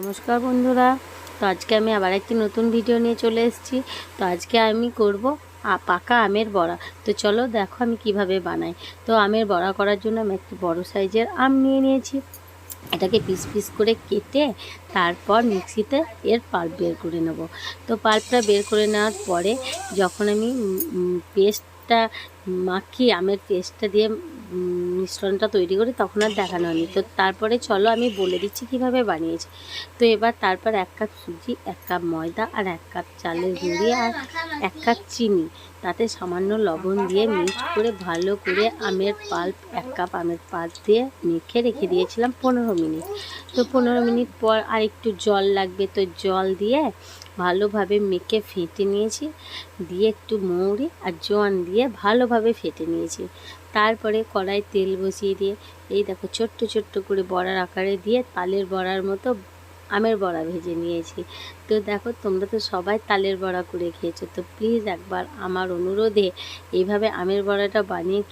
নমস্কার বন্ধুরা। তো আজকে আমি আবার একটি নতুন ভিডিও নিয়ে চলে এসেছি। তো আজকে আমি করব পাকা আমের বড়া। তো চলো দেখো আমি কীভাবে বানাই। তো আমের বড়া করার জন্য আমি একটি বড় সাইজের আম নিয়ে নিয়েছি। এটাকে পিস পিস করে কেটে তারপর মিক্সিতে এর পাল্প বের করে নেব। তো পাল্পটা বের করে নেওয়ার পরে যখন আমি পেস্টটা মাখি আমের পেস্টটা দিয়ে মিশ্রণটা তৈরি করি, তখন আর দেখানো হয়নি। তো তারপরে চলো আমি বলে দিচ্ছি কীভাবে বানিয়েছি। তো এবার তারপর এক কাপ সুজি, এক কাপ ময়দা আর এক কাপ চালের গুঁড়ি আর এক কাপ চিনি। তাতে সামান্য লবণ দিয়ে মিক্স করে ভালো করে আমের পাল্প, এক কাপ আমের পাল্প দিয়ে মেখে রেখে দিয়েছিলাম পনেরো মিনিট। তো পনেরো মিনিট পর আর একটু জল লাগবে, তো জল দিয়ে ভালোভাবে মেখে ফেটে নিয়েছি। দিয়ে একটু মৌরি আর জোয়ান দিয়ে ভালোভাবে ফেটে নিয়েছি। তারপরে কড়াই তেল বসিয়ে দিয়ে, এই দেখো ছোট্ট ছোট্ট করে বড়ার আকারে দিয়ে তালের বড়ার মতো আমের বড়া ভেজে নিয়েছি। তো দেখো, তোমরা তো সবাই তালের বড়া করে খেয়েছো। তো প্লিজ একবার আমার অনুরোধে এইভাবে আমের বড়াটা বানিয়ে